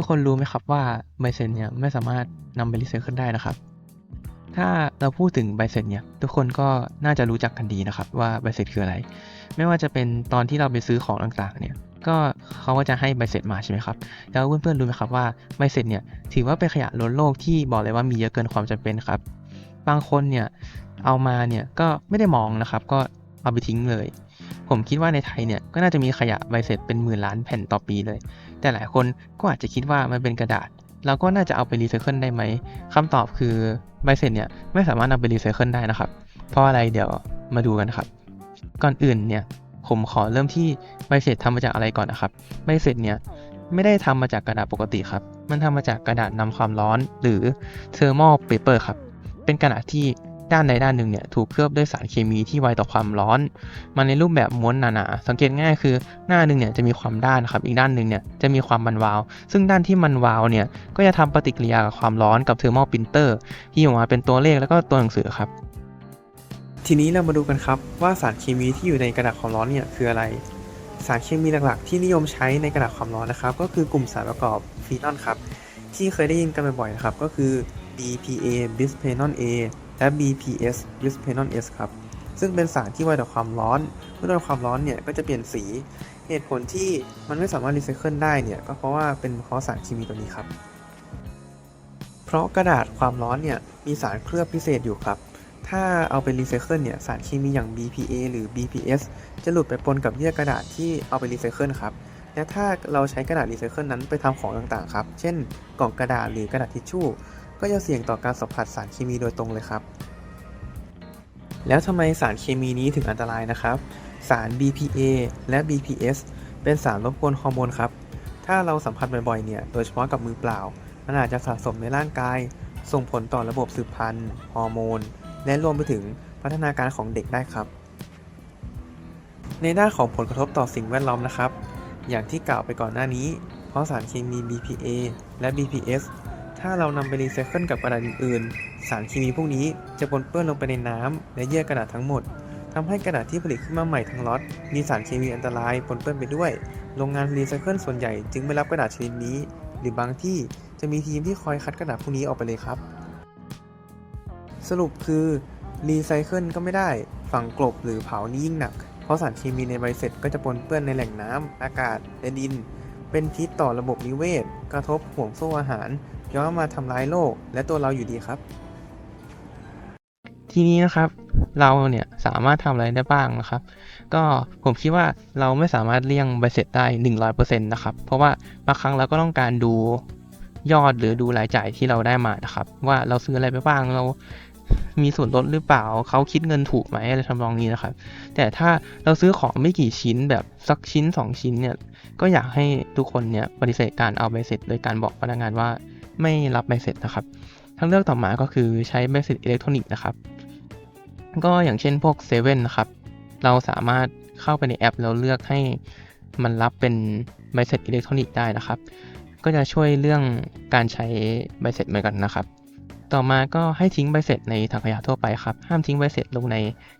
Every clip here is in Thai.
ทุกคนรู้ไหมครับว่าใบเสร็จเนี่ยไม่สามารถนำไปรีไซเคิลได้นะครับ ถ้าเราพูดถึงใบเสร็จเนี่ยทุกคนก็น่าจะรู้จักกันดีนะครับว่าใบเสร็จคืออะไร ไม่ว่าจะเป็นตอนที่เราไปซื้อของต่างๆเนี่ยก็เขาก็จะให้ใบเสร็จมาใช่ไหมครับ แล้วเพื่อนๆรู้ไหมครับว่าใบเสร็จเนี่ยถือว่าเป็นขยะล้นโลกที่บอกเลยว่ามีเยอะเกินความจำเป็นครับ บางคนเนี่ยเอามาเนี่ยก็ไม่ได้มองนะครับ ก็เอาไปทิ้งเลย ผมคิดว่าในไทยเนี่ยก็น่าจะมีขยะใบเสร็จเป็นหมื่นล้านแผ่นต่อปีเลย แต่หลายคนก็อาจจะคิดว่ามันเป็นกระดาษ เราก็น่าจะเอาไปรีไซเคิลได้ไหมคำตอบคือใบเสร็จเนี่ยไม่สามารถนำไปรีไซเคิลได้นะครับ เพราะอะไรเดี๋ยวมาดูกันครับ ก่อนอื่นเนี่ยผมขอเริ่มที่ใบเสร็จทำมาจากอะไรก่อนนะครับ ใบเสร็จเนี่ยไม่ได้ทำมาจากกระดาษปกติครับ มันทำมาจากกระดาษนำความร้อนหรือ thermal paper ครับ เป็นกระดาษที่ ด้านใดด้านหนึ่งเนี่ยถูกเคลือบด้วยสารเคมีที่ไวต่อความร้อน มันในรูปแบบม้วนหนาๆสังเกตง่ายคือหน้าหนึ่งเนี่ยจะมีความด้านครับอีกด้านหนึ่งเนี่ยจะมีความมันวาว ซึ่งด้านที่มันวาวเนี่ยก็จะทำปฏิกิริยากับความร้อนกับ thermal printer ที่ออกมาเป็นตัวเลขแล้วก็ตัวหนังสือครับทีนี้เรามาดูกันครับว่าสารเคมีที่อยู่ในกระดาษความร้อนเนี่ยคืออะไร สารเคมีหลักๆ ที่นิยมใช้ในกระดาษความร้อนนะครับ ก็คือกลุ่มสารประกอบฟีนอลครับที่เคยได้ยินกันบ่อยๆนะครับก็คือ BPA bisphenol A และ BPS bisphenol S ครับ ซึ่งเป็นสารที่ไวต่อความร้อน เมื่อโดนความร้อนเนี่ยก็จะเปลี่ยนสี เหตุผลที่มันไม่สามารถรีไซเคิลได้เนี่ยก็เพราะว่าเป็นเพราะสารเคมีตัวนี้ครับ เพราะกระดาษความร้อนเนี่ยมีสารเคลือบพิเศษอยู่ครับ ถ้าเอาไปรีไซเคิลเนี่ยสารเคมีอย่าง BPA หรือ BPS จะหลุดไปปนกับเยื่อกระดาษที่เอาไปรีไซเคิลครับและถ้าเราใช้กระดาษรีไซเคิลนั้นไปทำของต่างๆครับ เช่น กล่องกระดาษหรือกระดาษทิชชู่ ก็จะเสี่ยงต่อการสัมผัสสารเคมีโดยตรงเลยครับ แล้วทำไมสารเคมีนี้ถึงอันตรายนะครับ สาร BPA และ BPS เป็นสารรบกวนฮอร์โมนครับ ถ้าเราสัมผัสบ่อยๆ เนี่ย โดยเฉพาะกับมือเปล่า มันอาจจะสะสมในร่างกาย ส่งผลต่อระบบสืบพันธุ์ ฮอร์โมน และรวมไปถึงพัฒนาการของเด็กได้ครับ ในด้านของผลกระทบต่อสิ่งแวดล้อมนะครับ อย่างที่กล่าวไปก่อนหน้านี้ เพราะสารเคมี BPA และ BPS ถ้าเรานำไปรีไซเคิลกับกระดาษอื่นๆ สารเคมีพวกนี้จะปนเปื้อนลงไปในน้ำและเยื่อกระดาษทั้งหมดทำให้กระดาษที่ผลิตขึ้นมาใหม่ทั้งล็อตมีสารเคมีอันตรายปนเปื้อนไปด้วย โรงงานรีไซเคิลส่วนใหญ่จึงไม่รับกระดาษชนิดนี้ หรือบางที่จะมีทีมที่คอยคัดกระดาษพวกนี้ออกไปเลยครับ สรุปคือรีไซเคิลก็ไม่ได้ ฝังกลบหรือเผานี่ยิ่งหนัก เพราะสารเคมีในใบเสร็จก็จะปนเปื้อนในแหล่งน้ำอากาศและดิน เป็นพิษต่อระบบนิเวศ กระทบห่วงโซ่อาหาร ย้อนมาทำร้ายโลก และตัวเราอยู่ดีครับ ทีนี้นะครับเราเนี่ยสามารถทำอะไรได้บ้างนะครับ ก็ผมคิดว่าเราไม่สามารถเลี่ยงใบเสร็จได้ 100%นะครับ เพราะว่าบางครั้งเราก็ต้องการดูยอดหรือดูรายจ่ายที่เราได้มานะครับ ว่าเราซื้ออะไรไปบ้างเรามีส่วนลดหรือเปล่า เขาคิดเงินถูกไหมอะไรทำนองนี้นะครับ แต่ถ้าเราซื้อของไม่กี่ชิ้นแบบสักชิ้น 2 ชิ้นเนี่ย ก็อยากให้ทุกคนเนี่ยปฏิเสธการเอาใบเสร็จ โดยการบอกพนักงานว่า ไม่รับใบเสร็จนะครับ ทางเลือกต่อมาก็คือใช้ใบเสร็จอิเล็กทรอนิกส์นะครับ ก็อย่างเช่นพวกเซเว่นนะครับ เราสามารถเข้าไปในแอปแล้วเลือกให้มันรับเป็นใบเสร็จอิเล็กทรอนิกส์ได้นะครับ ก็จะช่วยเรื่องการใช้ใบเสร็จเหมือนกันนะครับ ต่อมาก็ให้ทิ้งใบเสร็จในถังขยะทั่วไปครับ ห้ามทิ้งใบเสร็จลงใน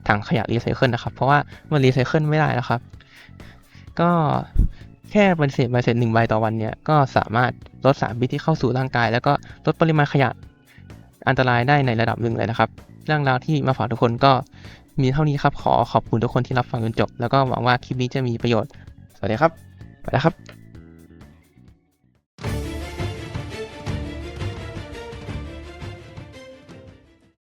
ถังขยะรีไซเคิลนะครับ เพราะว่ามันรีไซเคิลไม่ได้นะครับ ก็ แค่ใบเสร็จใบเสร็จหนึ่งใบต่อวันเนี่ยก็สามารถลดสารพิษที่เข้าสู่ร่างกาย แล้วก็ลดปริมาณขยะอันตรายได้ในระดับหนึ่งเลยนะครับ เรื่องราวที่มาฝากทุกคนก็มีเท่านี้ครับ ขอขอบคุณทุกคนที่รับฟังจนจบ แล้วก็หวังว่าคลิปนี้จะมีประโยชน์ สวัสดีครับ ไปแล้วครับ